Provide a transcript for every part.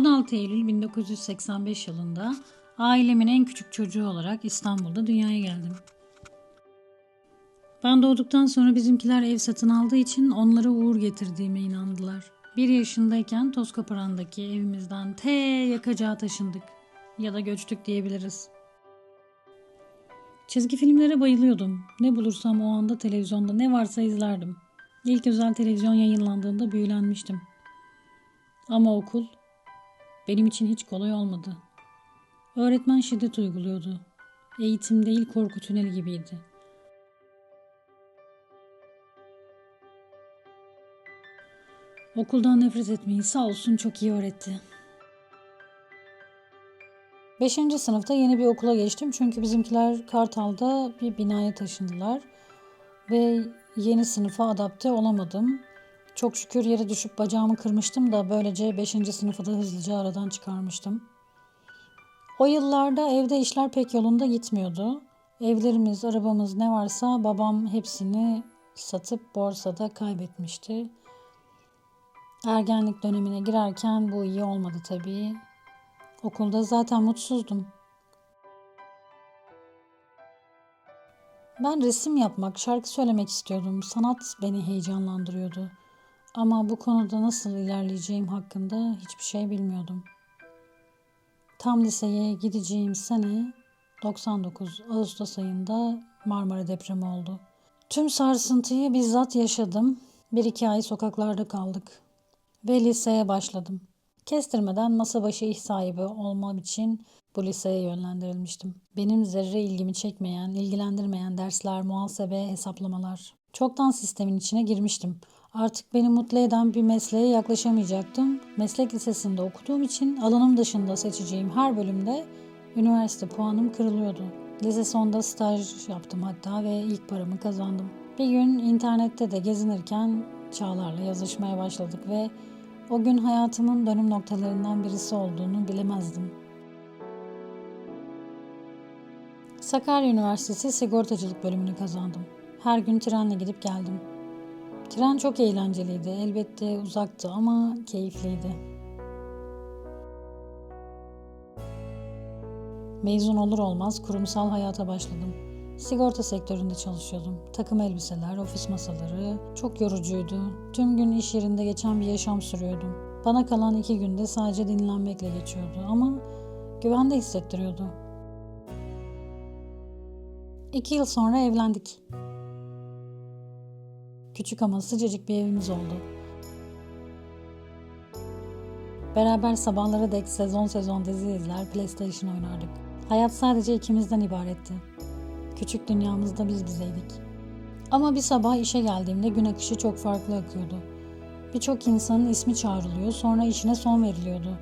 16 Eylül 1985 yılında ailemin en küçük çocuğu olarak İstanbul'da dünyaya geldim. Ben doğduktan sonra bizimkiler ev satın aldığı için onlara uğur getirdiğime inandılar. Bir yaşındayken Tozkaparan'daki evimizden T yakacağa taşındık. Ya da göçtük diyebiliriz. Çizgi filmlere bayılıyordum. Ne bulursam o anda televizyonda ne varsa izlerdim. İlk özel televizyon yayınlandığında büyülenmiştim. Ama okul benim için hiç kolay olmadı. Öğretmen şiddet uyguluyordu. Eğitim değil korku tüneli gibiydi. Okuldan nefret etmeyi sağ olsun çok iyi öğretti. Beşinci sınıfta yeni bir okula geçtim çünkü bizimkiler Kartal'da bir binaya taşındılar ve yeni sınıfa adapte olamadım. Çok şükür yere düşüp bacağımı kırmıştım da böylece 5. sınıfı da hızlıca aradan çıkarmıştım. O yıllarda evde işler pek yolunda gitmiyordu. Evlerimiz, arabamız ne varsa babam hepsini satıp borsada kaybetmişti. Ergenlik dönemine girerken bu iyi olmadı tabii. Okulda zaten mutsuzdum. Ben resim yapmak, şarkı söylemek istiyordum. Sanat beni heyecanlandırıyordu. Ama bu konuda nasıl ilerleyeceğim hakkında hiçbir şey bilmiyordum. Tam liseye gideceğim sene 99 Ağustos ayında Marmara depremi oldu. Tüm sarsıntıyı bizzat yaşadım. Bir iki ay sokaklarda kaldık. Ve liseye başladım. Kestirmeden masa başı iş sahibi olmam için bu liseye yönlendirilmiştim. Benim zerre ilgimi çekmeyen, ilgilendirmeyen dersler, muhasebe, hesaplamalar. Çoktan sistemin içine girmiştim. Artık beni mutlu eden bir mesleğe yaklaşamayacaktım. Meslek lisesinde okuduğum için alanım dışında seçeceğim her bölümde üniversite puanım kırılıyordu. Lise sonunda staj yaptım hatta ve ilk paramı kazandım. Bir gün internette de gezinirken Çağlar'la yazışmaya başladık ve o gün hayatımın dönüm noktalarından birisi olduğunu bilemezdim. Sakarya Üniversitesi Sigortacılık bölümünü kazandım. Her gün trenle gidip geldim. Tren çok eğlenceliydi. Elbette uzaktı ama keyifliydi. Mezun olur olmaz kurumsal hayata başladım. Sigorta sektöründe çalışıyordum. Takım elbiseler, ofis masaları çok yorucuydu. Tüm gün iş yerinde geçen bir yaşam sürüyordum. Bana kalan iki günde sadece dinlenmekle geçiyordu ama güvende hissettiriyordu. İki yıl sonra evlendik. Küçük ama sıcacık bir evimiz oldu. Beraber sabahlara dek sezon sezon dizi izler, PlayStation oynardık. Hayat sadece ikimizden ibaretti. Küçük dünyamızda biz bizeydik. Ama bir sabah işe geldiğimde gün akışı çok farklı akıyordu. Birçok insanın ismi çağrılıyor, sonra işine son veriliyordu.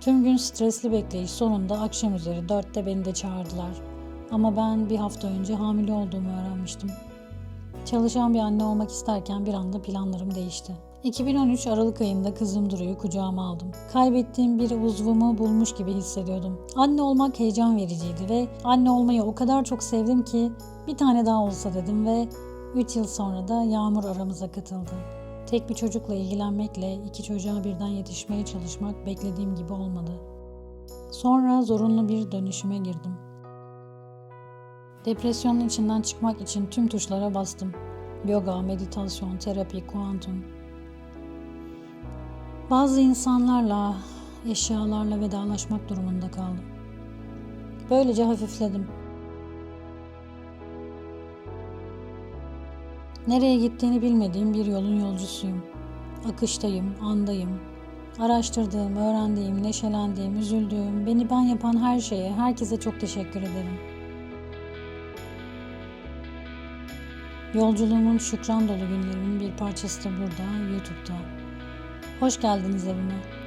Tüm gün stresli bekleyiş sonunda akşam üzeri dörtte beni de çağırdılar. Ama ben bir hafta önce hamile olduğumu öğrenmiştim. Çalışan bir anne olmak isterken bir anda planlarım değişti. 2013 Aralık ayında kızım Duru'yu kucağıma aldım. Kaybettiğim bir uzvumu bulmuş gibi hissediyordum. Anne olmak heyecan vericiydi ve anne olmayı o kadar çok sevdim ki bir tane daha olsa dedim ve 3 yıl sonra da Yağmur aramıza katıldı. Tek bir çocukla ilgilenmekle iki çocuğa birden yetişmeye çalışmak beklediğim gibi olmadı. Sonra zorunlu bir dönüşüme girdim. Depresyonun içinden çıkmak için tüm tuşlara bastım. Yoga, meditasyon, terapi, kuantum. Bazı insanlarla, eşyalarla vedalaşmak durumunda kaldım. Böylece hafifledim. Nereye gittiğini bilmediğim bir yolun yolcusuyum. Akıştayım, andayım. Araştırdığım, öğrendiğim, neşelendiğim, üzüldüğüm, beni ben yapan her şeye, herkese çok teşekkür ederim. Yolculuğumun şükran dolu günlerimin bir parçası da burada, YouTube'da. Hoş geldiniz evime.